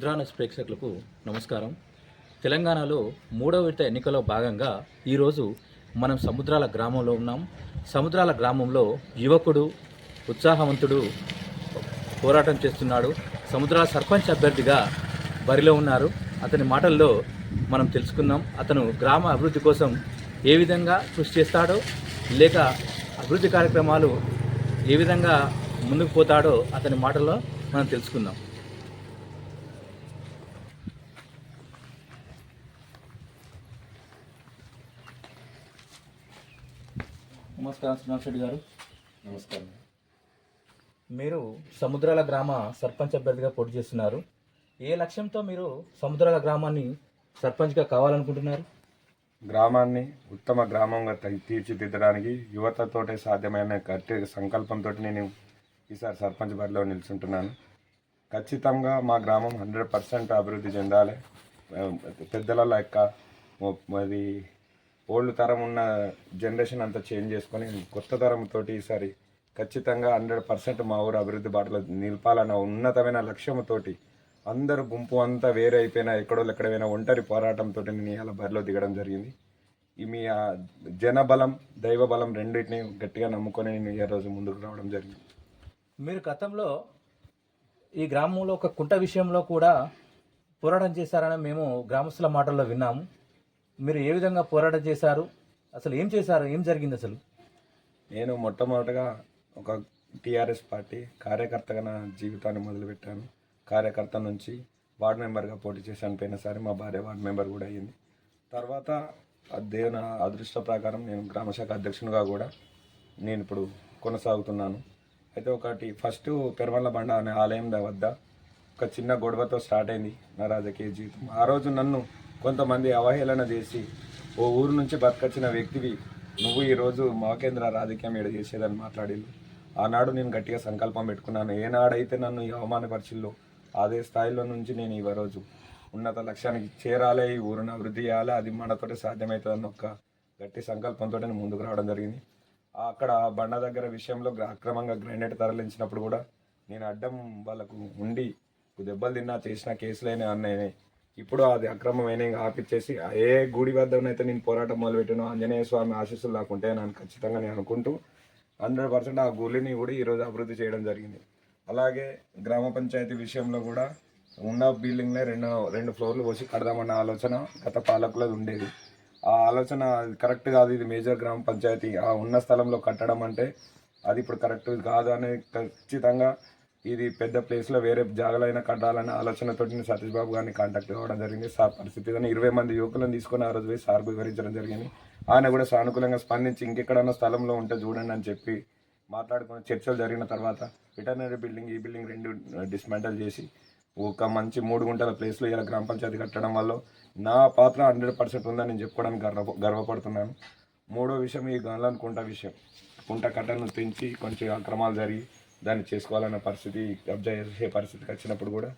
రుద్రానస్ ప్రేక్షకులకు నమస్కారం. తెలంగాణలో మూడవ విడత ఎన్నికలో భాగంగా ఈరోజు మనం సముద్రాల గ్రామంలో ఉన్నాం. సముద్రాల గ్రామంలో యువకుడు ఉత్సాహవంతుడు పోరాటం చేస్తున్నాడు. సముద్రాల సర్పంచ్ అభ్యర్థిగా బరిలో ఉన్నారు. అతని మాటల్లో మనం తెలుసుకుందాం. అతను గ్రామ అభివృద్ధి కోసం ఏ విధంగా కృషి చేస్తాడో లేక అభివృద్ధి కార్యక్రమాలు ఏ విధంగా ముందుకు పోతాడో అతని మాటల్లో మనం తెలుసుకుందాం. నమస్కారం శ్రీనివాస్ రెడ్డి గారు. నమస్కారం. మీరు సముద్రాల గ్రామ సర్పంచ్ అభ్యర్థిగా పోటీ చేస్తున్నారు. ఏ లక్ష్యంతో మీరు సముద్రాల గ్రామాన్ని సర్పంచ్గా కావాలనుకుంటున్నారు? గ్రామాన్ని ఉత్తమ గ్రామంగా తీర్చిదిద్దడానికి యువతతోటే సాధ్యమైన గట్టి సంకల్పంతో నేను ఈసారి సర్పంచ్ బరిలో నిల్చుంటున్నాను. ఖచ్చితంగా మా గ్రామం హండ్రెడ్ పర్సెంట్ అభివృద్ధి చెందాలి. పెద్దల ఓ- మరి ఓల్డ్ తరం ఉన్న జనరేషన్ అంతా చేంజ్ చేసుకొని కొత్త తరంతో ఈసారి ఖచ్చితంగా హండ్రెడ్ పర్సెంట్ మా ఊరు అభివృద్ధి బాటలో నిలపాలన్న ఉన్నతమైన లక్ష్యంతోటి అందరూ గుంపు అంతా వేరే అయిపోయినా ఎక్కడో ఎక్కడైనా ఒంటరి పోరాటంతో నేను ఇలా బరిలో దిగడం జరిగింది. ఈ మీ ఆ జనబలం దైవ బలం రెండింటిని గట్టిగా నమ్ముకొని నేను ఈ రోజు ముందుకు రావడం జరిగింది. మీరు గతంలో ఈ గ్రామంలో ఒక కుంట విషయంలో కూడా పోరాటం చేశారని మేము గ్రామస్తుల మాటల్లో విన్నాము. మీరు ఏ విధంగా పోరాటం చేశారు? అసలు ఏం చేశారు? ఏం జరిగింది అసలు? నేను మొట్టమొదటగా ఒక టీఆర్ఎస్ పార్టీ కార్యకర్తగా నా జీవితాన్ని మొదలుపెట్టాను. కార్యకర్త నుంచి వార్డ్ మెంబర్గా పోటీ చేశాను. పోయినసారి మా భార్య వార్డ్ మెంబర్ కూడా అయ్యింది. తర్వాత ఆ దేవుని అదృష్ట ప్రకారం నేను గ్రామశాఖ అధ్యక్షునిగా కూడా నేను ఇప్పుడు కొనసాగుతున్నాను. అయితే ఒకటి ఫస్ట్ పెరమల్ల బండ అనే ఆలయం వద్ద ఒక చిన్న గొడవతో స్టార్ట్ అయింది నా రాజకీయ జీవితం. ఆ రోజు నన్ను కొంతమంది అవహేళన చేసి ఓ ఊరు నుంచి బతకొచ్చిన వ్యక్తివి నువ్వు ఈరోజు మాకేంద్ర రాజకీయం ఏడు చేసేదని మాట్లాడిల్లు ఆనాడు నేను గట్టిగా సంకల్పం పెట్టుకున్నాను. ఏనాడైతే నన్ను ఈ అవమానపరిచిల్లో అదే స్థాయిలో నుంచి నేను ఈ రోజు ఉన్నత లక్ష్యానికి చేరాలి ఈ ఊరిని అభివృద్ధి చేయాలి అది మనతోటి సాధ్యమవుతుందని ఒక గట్టి సంకల్పంతో నేను ముందుకు రావడం జరిగింది. అక్కడ ఆ బండ దగ్గర విషయంలో అక్రమంగా గ్రైనేట్ తరలించినప్పుడు కూడా నేను అడ్డం వాళ్ళకు ఉండి దెబ్బలు తిన్నా చేసిన కేసులైన అన్నయ్య ఇప్పుడు అది అక్రమమైన ఆపిచ్చేసి ఏ గుడి వద్దనైతే నేను పోరాటం మొదలుపెట్టాను ఆంజనేయ స్వామి ఆశీస్సులు నాకుంటే నన్ను ఖచ్చితంగా నేను అనుకుంటూ హండ్రెడ్ పర్సెంట్ ఆ గుడిని కూడా ఈరోజు అభివృద్ధి చేయడం జరిగింది. అలాగే గ్రామ పంచాయతీ విషయంలో కూడా ఉన్న బిల్డింగ్నే రెండు రెండు ఫ్లోర్లు పోసి కడదామన్న ఆలోచన గత పాలకులది ఉండేది. ఆ ఆలోచన కరెక్ట్ కాదు ఇది మేజర్ గ్రామ పంచాయతీ. ఆ ఉన్న స్థలంలో కట్టడం అంటే అది ఇప్పుడు కరెక్ట్ కాదు అనేది ఖచ్చితంగా ఇది పెద్ద ప్లేస్లో వేరే జాగలైనా కట్టాలనే ఆలోచనతో నేను సతీష్ బాబు గారిని కాంటాక్ట్ అవ్వడం జరిగింది. సార్ పరిస్థితి అని ఇరవై మంది యువకులను తీసుకొని ఆ రోజు పోయి సార్ వివరించడం జరిగింది. ఆయన కూడా సానుకూలంగా స్పందించి ఇంకెక్కడన్నా స్థలంలో ఉంటే చూడండి అని చెప్పి మాట్లాడుకుని చర్చలు జరిగిన తర్వాత వెటర్నరీ బిల్డింగ్ ఈ బిల్డింగ్ రెండు డిస్మాంటల్ చేసి ఒక మంచి మూడు గుంటల ప్లేస్లో ఇలా గ్రామ పంచాయతీ కట్టడం వల్ల నా పాత్ర హండ్రెడ్ పర్సెంట్ ఉందని నేను చెప్పుకోవడానికి గర్వ గర్వపడుతున్నాను. మూడో విషయం ఈ గన్లను కుంట విషయం. కుంట కట్టను పెంచి కొంచెం అక్రమాలు జరిగి దాన్ని చేసుకోవాలన్న పరిస్థితి కబ్జా చేసే పరిస్థితికి వచ్చినప్పుడు కూడా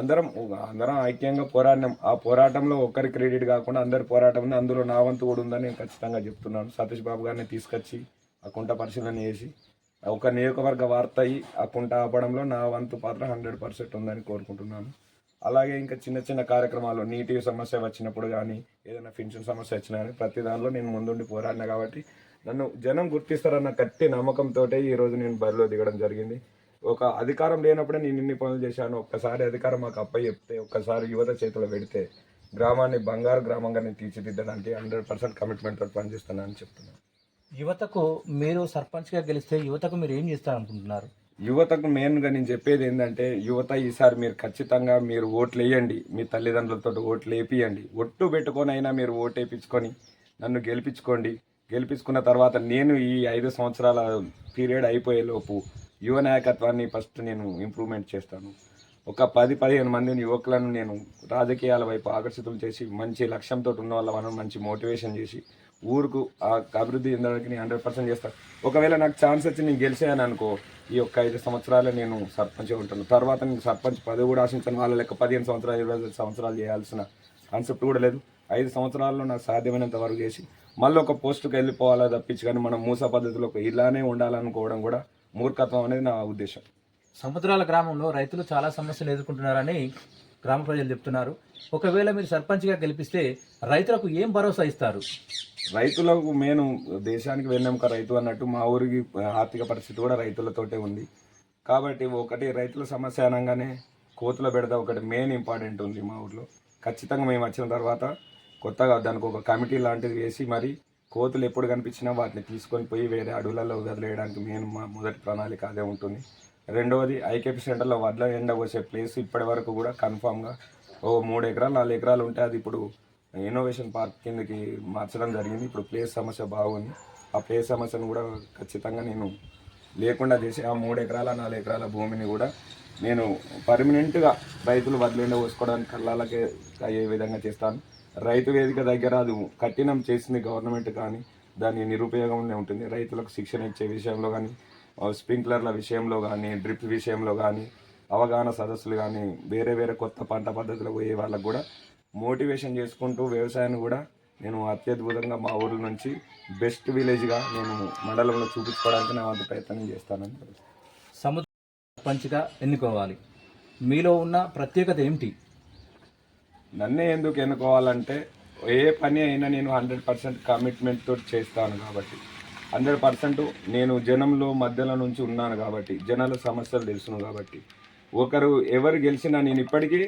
అందరం అందరం ఐక్యంగా పోరాడినాం. ఆ పోరాటంలో ఒక్కరి క్రెడిట్ కాకుండా అందరి పోరాటం ఉంది అందులో నా వంతు కూడా ఉందని నేను ఖచ్చితంగా చెప్తున్నాను. సతీష్ బాబు గారిని తీసుకొచ్చి ఆ కుంట పరిశీలన చేసి ఒక నియోజకవర్గ వార్త అయ్యి ఆ కుంట ఆపడంలో నా వంతు పాత్ర హండ్రెడ్ పర్సెంట్ ఉందని కోరుకుంటున్నాను. అలాగే ఇంకా చిన్న చిన్న కార్యక్రమాలు నీటి సమస్య వచ్చినప్పుడు కానీ ఏదైనా పెన్షన్ సమస్య వచ్చినా కానీ ప్రతి దానిలో నేను ముందుండి పోరాడినా కాబట్టి నన్ను జనం గుర్తిస్తారన్న గట్టి నమ్మకంతో ఈ రోజు నేను బరిలో దిగడం జరిగింది. ఒక అధికారం లేనప్పుడే నేను ఇన్ని పనులు చేశాను. ఒక్కసారి అధికారం మాకు అప్ప చెప్తే ఒక్కసారి యువత చేతిలో పెడితే గ్రామాన్ని బంగారు గ్రామంగా నేను తీర్చిదిద్దడానికి హండ్రెడ్ పర్సెంట్ కమిట్మెంట్ తోటి పనిచేస్తున్నానని చెప్తున్నాను. యువతకు మీరు సర్పంచ్గా గెలిస్తే యువతకు మీరు ఏం చేస్తారనుకుంటున్నారు? యువతకు మెయిన్గా నేను చెప్పేది ఏంటంటే యువత ఈసారి మీరు ఖచ్చితంగా మీరు ఓట్లు వేయండి. మీ తల్లిదండ్రులతో ఓట్లు వేపియండి. ఒట్టు పెట్టుకొని అయినా మీరు ఓటు వేయించుకొని నన్ను గెలిపించుకోండి. గెలిపించుకున్న తర్వాత నేను ఈ ఐదు సంవత్సరాల పీరియడ్ అయిపోయేలోపు యువ నాయకత్వాన్ని ఫస్ట్ నేను ఇంప్రూవ్మెంట్ చేస్తాను. ఒక పది పదిహేను మందిని యువకులను నేను రాజకీయాల వైపు ఆకర్షితులు చేసి మంచి లక్ష్యంతో ఉన్న వాళ్ళ మనం మంచి మోటివేషన్ చేసి ఊరుకు ఆ అభివృద్ధి చెందడానికి నేను హండ్రెడ్ పర్సెంట్ చేస్తాను ఒకవేళ నాకు ఛాన్స్ వచ్చి నేను గెలిచాను అనుకో ఈ ఒక్క ఐదు సంవత్సరాలే నేను సర్పంచ్ ఉంటాను. తర్వాత నేను సర్పంచ్ పదవి కూడా ఆశించాను. వాళ్ళ లెక్క పదిహేను సంవత్సరాలు ఇరవై సంవత్సరాలు చేయాల్సిన కాన్సెప్ట్ కూడా లేదు. ఐదు సంవత్సరాల్లో నాకు సాధ్యమైనంత వరకు చేసి మళ్ళీ ఒక పోస్టుకి వెళ్ళిపోవాలా తప్పించి కానీ మనం మూస పద్ధతిలో ఇలానే ఉండాలనుకోవడం కూడా మూర్ఖత్వం అనేది నా ఉద్దేశం. సముద్రాల గ్రామంలో రైతులు చాలా సమస్యలు ఎదుర్కొంటున్నారని గ్రామ ప్రజలు చెప్తున్నారు. ఒకవేళ మీరు సర్పంచ్గా గెలిపిస్తే రైతులకు ఏం భరోసా ఇస్తారు? రైతులకు నేను దేశానికి వెన్నెముక రైతు అన్నట్టు మా ఊరికి ఆర్థిక పరిస్థితి కూడా రైతులతోటే ఉంది. కాబట్టి ఒకటి రైతుల సమస్య అనగానే కోతుల బెడద ఒకటి మెయిన్ ఇంపార్టెంట్ ఉంది మా ఊర్లో. ఖచ్చితంగా మేము వచ్చిన తర్వాత కొత్తగా దానికి ఒక కమిటీ లాంటిది వేసి మరి కోతులు ఎప్పుడు కనిపించినా వాటిని తీసుకొని పోయి వేరే అడవులలో వదిలేయడానికి మెయిన్ మా మొదటి ప్రణాళిక అదే ఉంటుంది. రెండవది ఐకేపీ సెంటర్లో వడ్ల ఎండ వచ్చే ప్లేస్ ఇప్పటి వరకు కూడా కన్ఫామ్గా ఓ మూడు ఎకరాలు నాలుగు ఎకరాలు ఉంటే అది ఇప్పుడు ఇన్నోవేషన్ పార్క్ కిందకి మార్చడం జరిగింది. ఇప్పుడు ప్లేస్ సమస్య బాగుంది. ఆ ప్లేస్ సమస్యను కూడా ఖచ్చితంగా నేను లేకుండా చేసి ఆ మూడు ఎకరాల నాలుగు ఎకరాల భూమిని కూడా నేను పర్మనెంట్గా రైతులు వదిలేండ పోసుకోవడానికి కళ్ళాలకే అయ్యే విధంగా చేస్తాను. రైతు వేదిక దగ్గర అది కఠినం చేసింది గవర్నమెంట్ కానీ దాని నిరుపయోగంగా ఉంటుంది. రైతులకు శిక్షణ ఇచ్చే విషయంలో కానీ స్ప్రింక్లర్ల విషయంలో కానీ డ్రిప్ విషయంలో కానీ అవగాహన సదస్సులు కానీ వేరే వేరే కొత్త పంట పద్ధతులు పోయే వాళ్ళకు కూడా మోటివేషన్ చేసుకుంటూ వ్యవసాయాన్ని కూడా నేను అత్యద్భుతంగా మా ఊరి నుంచి బెస్ట్ విలేజ్గా నేను మండలంలో చూపించుకోవడానికి నా వంతు ప్రయత్నం చేస్తానని సముద్ర సర్పంచ్గా ఎన్నుకోవాలి? మీలో ఉన్న ప్రత్యేకత ఏమిటి? నన్నే ఎందుకు ఎన్నుకోవాలంటే ఏ పని అయినా నేను హండ్రెడ్ పర్సెంట్ కమిట్మెంట్ తోటి చేస్తాను కాబట్టి. హండ్రెడ్ పర్సెంట్ నేను జనంలో మధ్యలో నుంచి ఉన్నాను కాబట్టి జనాల సమస్యలు తెలుసును కాబట్టి. ఒకరు ఎవరు గెలిచినా నేను ఇప్పటికీ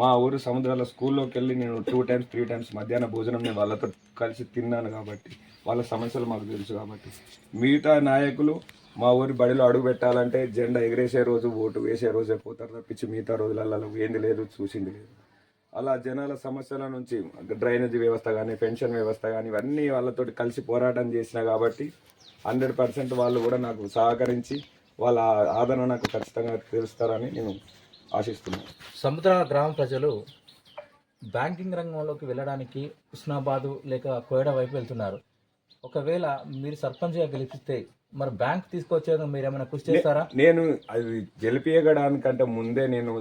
మా ఊరు సముద్రాల స్కూల్లోకి వెళ్ళి నేను టూ టైమ్స్ త్రీ టైమ్స్ మధ్యాహ్న భోజనం నేను వాళ్ళతో కలిసి తిన్నాను కాబట్టి వాళ్ళ సమస్యలు మాకు తెలుసు కాబట్టి. మిగతా నాయకులు మా ఊరి బడిలో అడుగు పెట్టాలంటే జెండా ఎగిరేసే రోజు ఓటు వేసే రోజే పోతారు తప్పించి మిగతా రోజులలో ఏంది లేదు చూసింది లేదు. అలా జనాల సమస్యల నుంచి డ్రైనేజీ వ్యవస్థ కానీ పెన్షన్ వ్యవస్థ కానీ ఇవన్నీ వాళ్ళతోటి కలిసి పోరాటం చేసిన కాబట్టి హండ్రెడ్ పర్సెంట్ వాళ్ళు కూడా నాకు సహకరించి వాళ్ళ ఆదరణ నాకు ఖచ్చితంగా తెలుస్తారని నేను ఆశిస్తున్నాను. సముద్ర గ్రామ ప్రజలు బ్యాంకింగ్ రంగంలోకి వెళ్ళడానికి హుస్నాబాదు లేక కోయడ వైపు వెళ్తున్నారు. ఒకవేళ మీరు సర్పంచ్గా గెలిపిస్తే మరి బ్యాంక్ తీసుకొచ్చేందుకు మీరు ఏమైనా కృషి చేస్తారా? నేను అది గెలిపియగడానికంటే ముందే నేను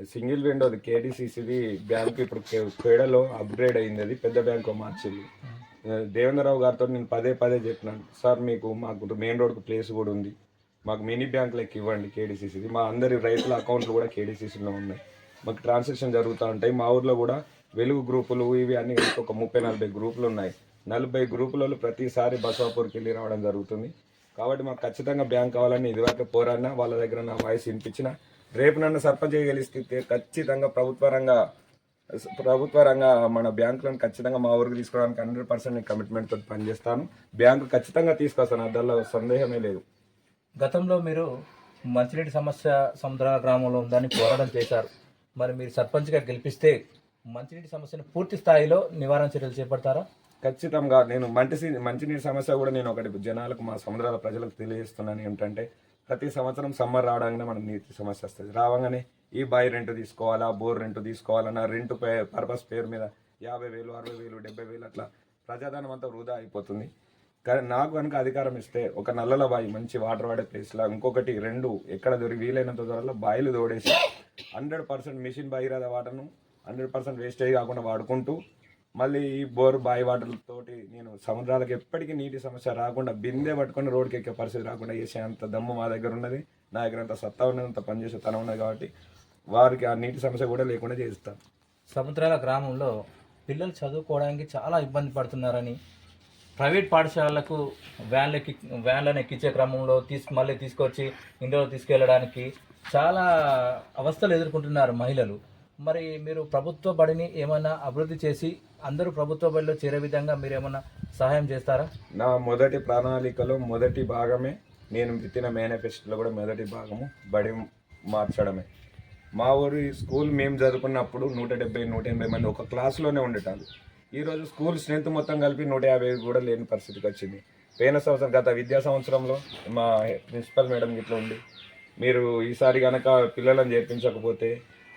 సింగిల్ విండోది కేటీసీసీది బ్యాంక్ ఇప్పుడు కేడలో అప్గ్రేడ్ అయింది. అది పెద్ద బ్యాంకు మార్చింది. దేవేంద్రరావు గారితో నేను పదే పదే చెప్పినాను. సార్ మీకు మాకు మెయిన్ రోడ్కు ప్లేస్ కూడా ఉంది. మాకు మినీ బ్యాంక్ లెక్క ఇవ్వండి కేడీసీసీది మా అందరి రైతుల అకౌంట్లు కూడా కేడీసీసీలో ఉన్నాయి. మాకు ట్రాన్సాక్షన్ జరుగుతూ ఉంటాయి. మా ఊర్లో కూడా వెలుగు గ్రూపులు ఇవి అన్ని ఒక ముప్పై నలభై గ్రూపులు ఉన్నాయి. నలభై గ్రూపులలో ప్రతిసారి బసవాపూర్కి వెళ్ళి రావడం జరుగుతుంది. కాబట్టి మాకు ఖచ్చితంగా బ్యాంక్ కావాలని ఇదివరకు పోరాడినా వాళ్ళ దగ్గర నా వాయిస్ వినిపించిన రేపు నన్ను సర్పంచ్ గెలిస్తే ఖచ్చితంగా ప్రభుత్వ రంగ ప్రభుత్వ రంగ మన బ్యాంకులను ఖచ్చితంగా మా ఊరికి తీసుకోవడానికి హండ్రెడ్ పర్సెంట్ నేను కమిట్మెంట్ తోటి పనిచేస్తాను. బ్యాంకు ఖచ్చితంగా తీసుకొస్తాను దానిలో సందేహమే లేదు. గతంలో మీరు మంచినీటి సమస్య సముద్ర గ్రామంలో ఉందని పోరాటం చేశారు. మరి మీరు సర్పంచ్గా గెలిపిస్తే మంచినీటి సమస్యను పూర్తి స్థాయిలో నివారణ చర్యలు చేపడతారా? ఖచ్చితంగా నేను మంచి మంచినీటి సమస్య కూడా నేను ఒకటి జనాలకు మా సముద్రాల ప్రజలకు తెలియజేస్తున్నాను ఏంటంటే ప్రతి సంవత్సరం సమ్మర్ రావడానికి మనకు నీటి సమస్య వస్తుంది. రావగానే ఈ బాయ్ రెంట్ తీసుకోవాలా బోర్ రెంట్ తీసుకోవాలన్నా రెంట్ పర్పస్ పేరు మీద యాభై వేలు అరవై వేలు డెబ్బై వేలు అట్లా ప్రజాధనం అంతా వృధా అయిపోతుంది. కానీ నాకు కనుక అధికారం ఇస్తే ఒక నల్లల బావి మంచి వాటర్ వాడే ప్లేస్లో ఇంకొకటి రెండు ఎక్కడ దొరికి వీలైనంత త్వరలో బాయిలు తోడేసి హండ్రెడ్ పర్సెంట్ మిషన్ బాయిరాద వాటర్ను హండ్రెడ్ పర్సెంట్ వేస్టేజ్ కాకుండా వాడుకుంటూ మళ్ళీ ఈ బోర్ బాయి వాటర్ తోటి నేను సముద్రాలకు ఎప్పటికీ నీటి సమస్య రాకుండా బిందె పట్టుకొని రోడ్కి ఎక్కే పరిస్థితి రాకుండా చేసే అంత దమ్ము మా దగ్గర ఉన్నది. నా దగ్గర అంత సత్తా ఉన్నది అంత పనిచేసే తనం ఉన్నది కాబట్టి వారికి ఆ నీటి సమస్య కూడా లేకుండా చేస్తాను సముద్రాల గ్రామంలో పిల్లలు చదువుకోవడానికి చాలా ఇబ్బంది పడుతున్నారని ప్రైవేట్ పాఠశాలలకు వ్యాన్లు ఎక్కి వ్యాన్లను ఎక్కించే క్రమంలో తీసుకు మళ్ళీ తీసుకొచ్చి ఇందులో తీసుకెళ్ళడానికి చాలా అవస్థలు ఎదుర్కొంటున్నారు మహిళలు. మరి మీరు ప్రభుత్వ బడిని ఏమైనా అభివృద్ధి చేసి అందరూ ప్రభుత్వ బడిలో చేరే విధంగా మీరు ఏమైనా సహాయం చేస్తారా? నా మొదటి ప్రణాళికలో మొదటి భాగమే నేను పెట్టిన మేనిఫెస్టోలో కూడా మొదటి భాగము బడి మార్చడమే. మా ఊరి స్కూల్ మేము చదువుకున్నప్పుడు నూట డెబ్బై నూట ఎనభై మంది ఒక క్లాస్లోనే ఉండేటాలు ఈరోజు స్కూల్ స్ట్రెంత్ మొత్తం కలిపి నూట యాభై కూడా లేని పరిస్థితికి వచ్చింది. పోయిన సంవత్సరం గత విద్యా సంవత్సరంలో మా ప్రిన్సిపల్ మేడం ఇట్లా ఉండి మీరు ఈసారి కనుక పిల్లలను చేర్పించకపోతే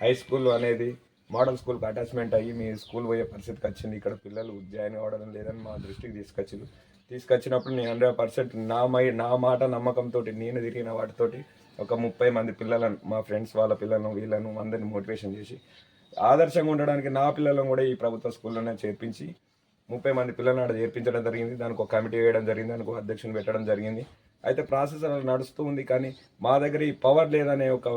హై స్కూల్ అనేది మోడల్ స్కూల్కి అటాచ్మెంట్ అయ్యి మీ స్కూల్ పోయే పరిస్థితికి వచ్చింది. ఇక్కడ పిల్లలు జాయిన్ అవ్వడం లేదని మా దృష్టికి తీసుకొచ్చింది తీసుకొచ్చినప్పుడు నేను హండ్రెడ్ పర్సెంట్ నా మై నా మాట నమ్మకంతో నేను తిరిగిన వాటితోటి ఒక ముప్పై మంది పిల్లలను మా ఫ్రెండ్స్ వాళ్ళ పిల్లలను వీళ్ళను అందరిని మోటివేషన్ చేసి ఆదర్శంగా ఉండడానికి నా పిల్లలను కూడా ఈ ప్రభుత్వ స్కూల్లోనే చేర్పించి ముప్పై మంది పిల్లలను ఆడ చేర్పించడం జరిగింది. దానికి ఒక కమిటీ వేయడం జరిగింది. దానికి ఒక అధ్యక్షుని పెట్టడం జరిగింది. అయితే ప్రాసెస్ అలా నడుస్తూ ఉంది. కానీ మా దగ్గర ఈ పవర్ లేదనే ఒక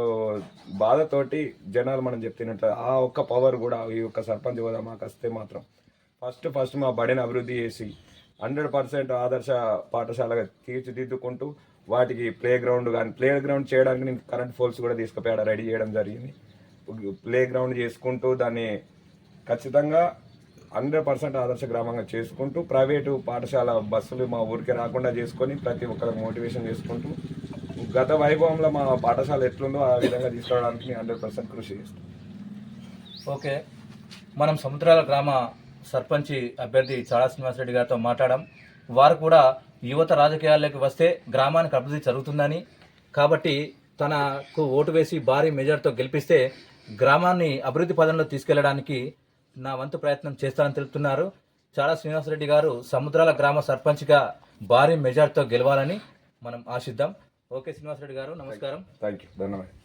బాధతోటి జనాలు మనం చెప్తున్నట్టు ఆ ఒక్క పవర్ కూడా ఈ ఒక్క సర్పంచ్ హోదా మాకు వస్తే మాత్రం ఫస్ట్ ఫస్ట్ మా బడిని అభివృద్ధి చేసి హండ్రెడ్ పర్సెంట్ ఆదర్శ పాఠశాలగా తీర్చిదిద్దుకుంటూ వాటికి ప్లే గ్రౌండ్ కానీ ప్లే గ్రౌండ్ చేయడానికి నేను కరెంట్ ఫోల్స్ కూడా తీసుకుపోయాడు రెడీ చేయడం జరిగింది. ప్లే గ్రౌండ్ చేసుకుంటూ దాన్ని ఖచ్చితంగా హండ్రెడ్ పర్సెంట్ ఆదర్శ గ్రామంగా చేసుకుంటూ ప్రైవేటు పాఠశాల బస్సులు మా ఊరికి రాకుండా చేసుకొని ప్రతి ఒక్కరికి మోటివేషన్ చేసుకుంటూ గత వైభవంలో మా పాఠశాల ఎట్లుందో ఆ విధంగా తీసుకురావడానికి నేను హండ్రెడ్ పర్సెంట్ కృషి చేస్తాను. ఓకే. మనం సముద్రాల గ్రామ సర్పంచి అభ్యర్థి చాడా శ్రీనివాసరెడ్డి గారితో మాట్లాడాం. వారు కూడా యువత రాజకీయాల్లోకి వస్తే గ్రామానికి అభివృద్ధి జరుగుతుందని కాబట్టి తనకు ఓటు వేసి భారీ మెజార్టీతో గెలిపిస్తే గ్రామాన్ని అభివృద్ధి పదంలో తీసుకెళ్ళడానికి నా వంతు ప్రయత్నం చేస్తానని తెలుపుతున్నారు. చాలా శ్రీనివాసరెడ్డి గారు సముద్రాల గ్రామ సర్పంచ్గా భారీ మెజార్టీతో గెలవాలని మనం ఆశిద్దాం. ఓకే శ్రీనివాసరెడ్డి గారు నమస్కారం. థ్యాంక్ యూ ధన్యవాదాలు.